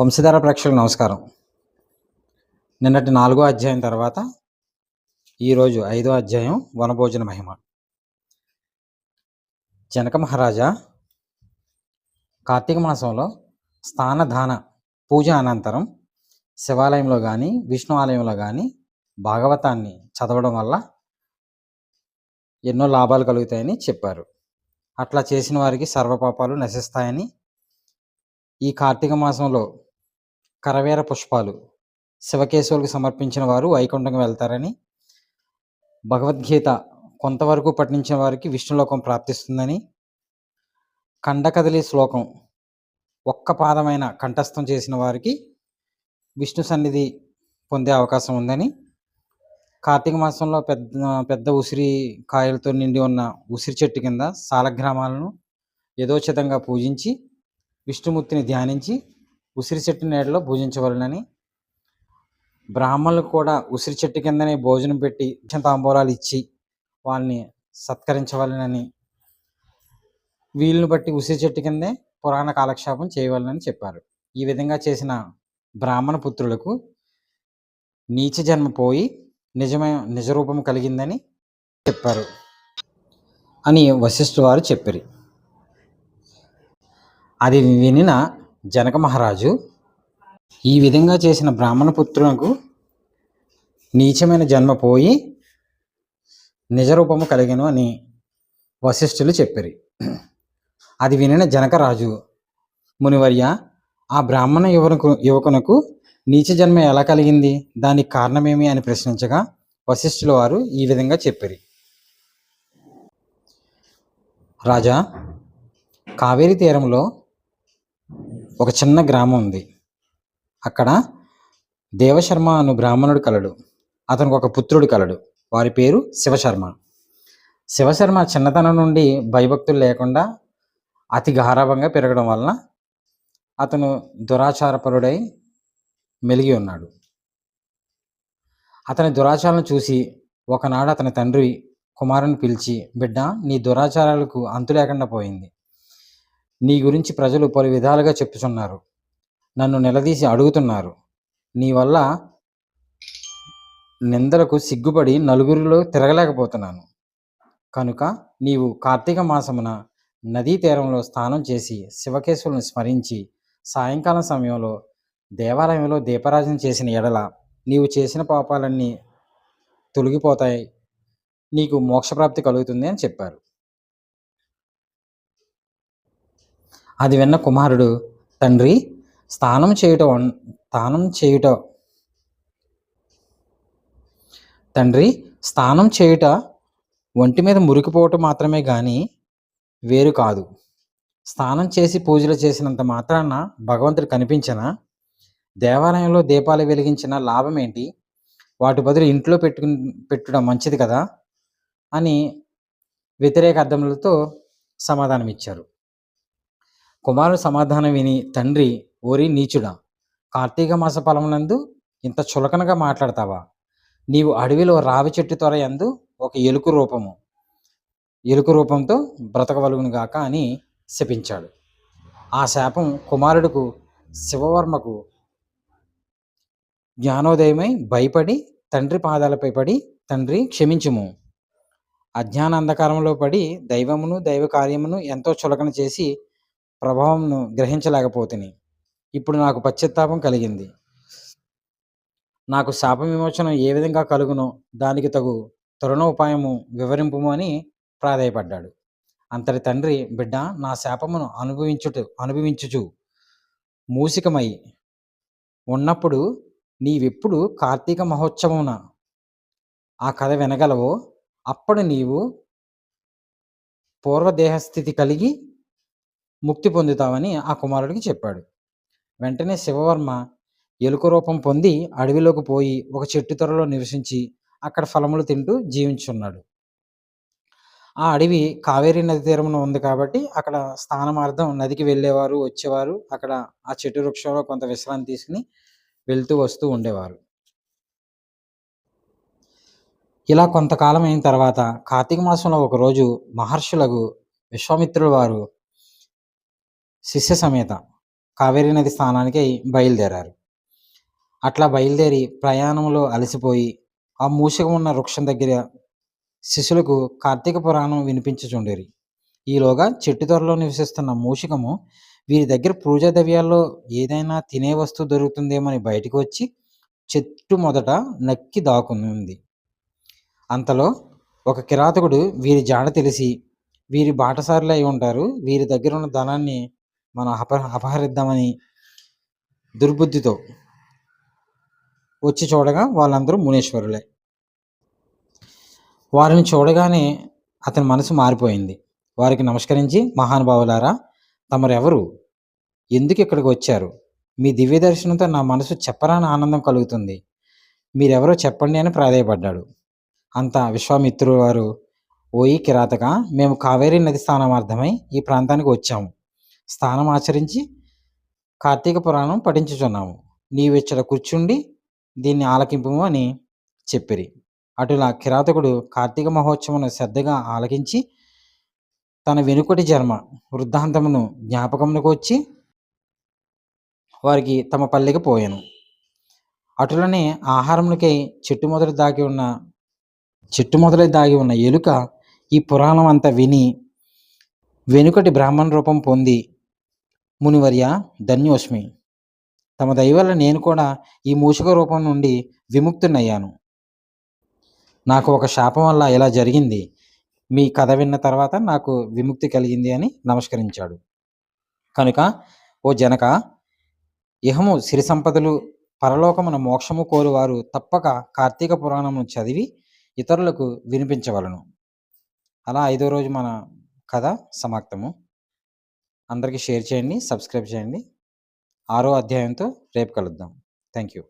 వంశధార ప్రేక్షకులకు నమస్కారం. నిన్నటి నాలుగో అధ్యాయం తర్వాత ఈరోజు ఐదో అధ్యాయం వనభోజన మహిమ. జనక మహారాజా కార్తీక మాసంలో స్థానధాన పూజ అనంతరం శివాలయంలో కానీ విష్ణు ఆలయంలో కానీ భాగవతాన్ని చదవడం వల్ల ఎన్నో లాభాలు కలుగుతాయని చెప్పారు. అట్లా చేసిన వారికి సర్వపాపాలు నశిస్తాయని ఈ కార్తీక మాసంలో కరవేర పుష్పాలు శివకేశవులకు సమర్పించిన వారు వైకుంఠంకి వెళ్తారని భగవద్గీత కొంతవరకు పఠించిన వారికి విష్ణులోకం ప్రాప్తిస్తుందని కండకదలి శ్లోకం ఒక్క పాదమైన కంఠస్థం చేసిన వారికి విష్ణు సన్నిధి పొందే అవకాశం ఉందని కార్తీక మాసంలో పెద్ద పెద్ద ఉసిరి కాయలతో నిండి ఉన్న ఉసిరి చెట్టు కింద సాలగ్రామాలను యథోచితంగా పూజించి విష్ణుమూర్తిని ధ్యానించి ఉసిరి చెట్టు నీడలో పూజించవలనని బ్రాహ్మణులు కూడా ఉసిరి చెట్టు కిందనే భోజనం పెట్టి తాంబూలాలు ఇచ్చి వాళ్ళని సత్కరించవలనని వీళ్ళని బట్టి ఉసిరి చెట్టు కిందే పురాణ కాలక్షేపం చేయవలనని చెప్పారు. ఈ విధంగా చేసిన బ్రాహ్మణ పుత్రులకు నీచ జన్మ పోయి నిజమే నిజరూపం కలిగిందని చెప్పారు అని వశిష్ఠు వారు చెప్పారు. అది వినిన జనక మహారాజు ఈ విధంగా చేసిన బ్రాహ్మణ పుత్రులకు నీచమైన జన్మ పోయి నిజరూపము కలిగను అని వశిష్ఠులు చెప్పారు. అది వినిన జనకరాజు మునివర్య ఆ బ్రాహ్మణ యువకు యువకునకు నీచ జన్మ ఎలా కలిగింది? దానికి కారణమేమి అని ప్రశ్నించగా వశిష్ఠుల వారు ఈ విధంగా చెప్పారు. రాజా కావేరీ తీరంలో ఒక చిన్న గ్రామం ఉంది. అక్కడ దేవశర్మ అను బ్రాహ్మణుడు కలడు. అతనికి ఒక పుత్రుడు కలడు. వారి పేరు శివశర్మ. శివశర్మ చిన్నతనం నుండి భయభక్తులు లేకుండా అతి గారాభంగా పెరగడం వలన అతను దురాచారపరుడై మెలిగి ఉన్నాడు. అతని దురాచారాలను చూసి ఒకనాడు అతని తండ్రి కుమారుని పిలిచి బిడ్డ నీ దురాచారాలకు అంతు లేకుండా పోయింది. నీ గురించి ప్రజలు పలు విధాలుగా చెప్పుచున్నారు నన్ను నిలదీసి అడుగుతున్నారు. నీ వల్ల నిందలకు సిగ్గుపడి నలుగురిలో తిరగలేకపోతున్నాను. కనుక నీవు కార్తీక మాసమున నదీ తీరంలో స్నానం చేసి శివకేశవులను స్మరించి సాయంకాలం సమయంలో దేవాలయంలో దీపారాజన చేసిన ఎడల నీవు చేసిన పాపాలన్నీ తొలగిపోతాయి. నీకు మోక్షప్రాప్తి కలుగుతుంది అని చెప్పారు. అది విన్న కుమారుడు తండ్రి స్నానం చేయటం స్నానం చేయుట తండ్రి స్నానం చేయుట ఒంటి మీద మురికిపోవటం మాత్రమే కానీ వేరు కాదు. స్నానం చేసి పూజలు చేసినంత మాత్రాన భగవంతుడు కనిపించిన దేవాలయంలో దీపాలు వెలిగించిన లాభం ఏంటి వాటి బదులు ఇంట్లో పెట్టుకు పెట్టడం మంచిది కదా? అని వ్యతిరేక అర్థములతో సమాధానం ఇచ్చారు కుమారుడు సమాధానం విని తండ్రి ఓరి నీచుడా కార్తీక మాస ఫలమునందు ఇంత చులకనగా మాట్లాడతావా? నీవు అడవిలో రావి చెట్టు త్వర యందు ఒక ఎలుక రూపము. ఎలుకు రూపంతో బ్రతకవలుగును గాక అని శపించాడు. ఆ శాపం కుమారుడుకు శివవర్మకు జ్ఞానోదయమై భయపడి తండ్రి పాదాలపై పడి తండ్రి క్షమించుము. అజ్ఞాన అంధకారంలో పడి దైవమును దైవ కార్యమును ఎంతో చులకన చేసి ప్రభావంను గ్రహించలేకపోతుని. ఇప్పుడు నాకు పశ్చాత్తాపం కలిగింది. నాకు శాప విమోచనం ఏ విధంగా కలుగునో దానికి తగు తరుణోపాయము వివరింపుము అని ప్రాధాయపడ్డాడు. అంతటి తండ్రి బిడ్డ నా శాపమును అనుభవించుట అనుభవించుచు. మూసికమై ఉన్నప్పుడు నీవెప్పుడు కార్తీక మహోత్సవమున ఆ కథ వినగలవో అప్పుడు నీవు పూర్వదేహస్థితి కలిగి ముక్తి పొందుతావని ఆ కుమారుడికి చెప్పాడు. వెంటనే శివవర్మ ఎలుక రూపం పొంది అడవిలోకి పోయి ఒక చెట్టు త్వరలో నివసించి అక్కడ ఫలములు తింటూ జీవించున్నాడు. ఆ అడవి కావేరీ నది తీరమున ఉంది కాబట్టి అక్కడ స్నానమార్థం నదికి వెళ్ళేవారు వచ్చేవారు. అక్కడ ఆ చెట్టు వృక్షంలో కొంత విశ్రాంతి తీసుకుని వెళ్తూ వస్తూ ఉండేవారు. ఇలా కొంతకాలం అయిన తర్వాత కార్తీక మాసంలో ఒకరోజు మహర్షులకు విశ్వామిత్రుల వారు శిష్య సమేత కావేరీ నది స్థానానికి బయలుదేరారు. అట్లా బయలుదేరి ప్రయాణంలో అలసిపోయి ఆ మూషకం ఉన్న వృక్షం దగ్గర శిష్యులకు కార్తీక పురాణం వినిపించుచుండేరి. ఈలోగా చెట్టు త్వరలో నివసిస్తున్న మూషికము వీరి దగ్గర పూజా ద్రవ్యాల్లో ఏదైనా తినే వస్తువు దొరుకుతుందేమని బయటకు వచ్చి చెట్టు మొదట నక్కి దాకుంది అంతలో ఒక కిరాతకుడు వీరి జాడ తెలిసి వీరి బాటసారులు అయి ఉంటారు. వీరి దగ్గర ఉన్న ధనాన్ని మనం అప అపహరిద్దామని దుర్బుద్ధితో వచ్చి చూడగా వాళ్ళందరూ మునేశ్వరులే. వారిని చూడగానే అతని మనసు మారిపోయింది. వారికి నమస్కరించి మహానుభావులారా తమరెవరు? ఎందుకు ఇక్కడికి వచ్చారు? మీ దివ్య దర్శనంతో నా మనసు చెప్పరాని ఆనందం కలుగుతుంది. మీరెవరో చెప్పండి అని ప్రాధాయపడ్డాడు. అంత విశ్వామిత్రుడు వారు ఓయి కిరాతక మేము కావేరీ నది స్థానమార్థమై ఈ ప్రాంతానికి వచ్చాము. స్థానం ఆచరించి కార్తీక పురాణం పఠించుచున్నాము. నీవిచ్చట కూర్చుండి దీన్ని ఆలకింపు అని చెప్పిరి. అటులా కిరాతకుడు కార్తీక మహోత్సవం శ్రద్ధగా ఆలకించి తన వెనుకటి జన్మ వృద్ధాంతమును జ్ఞాపకమునకు వచ్చి వారికి తమ పల్లెకి పోయాను. అటులనే ఆహారమునికై చెట్టు మొదలు దాగి ఉన్న చెట్టు మొదలై దాగి ఉన్న ఎలుక ఈ పురాణం అంతా విని వెనుకటి బ్రాహ్మణ రూపం పొంది మునివర్య ధన్యోష్మి. తమ దయ నేను కూడా ఈ మూషిక రూపం నుండి విముక్తునయ్యాను నాకు ఒక శాపం వల్ల ఇలా జరిగింది. మీ కథ విన్న తర్వాత నాకు విముక్తి కలిగింది అని నమస్కరించాడు. కనుక ఓ జనక ఇహము సిరి సంపదలు పరలోకమున మోక్షము కోరువారు తప్పక కార్తీక పురాణమును చదివి ఇతరులకు వినిపించవలను. అలా ఐదో రోజు మన కథ సమాప్తము. అందరికీ షేర్ చేయండి సబ్స్క్రైబ్ చేయండి. ఆరో అధ్యాయంతో రేపు కలుద్దాం. Thank you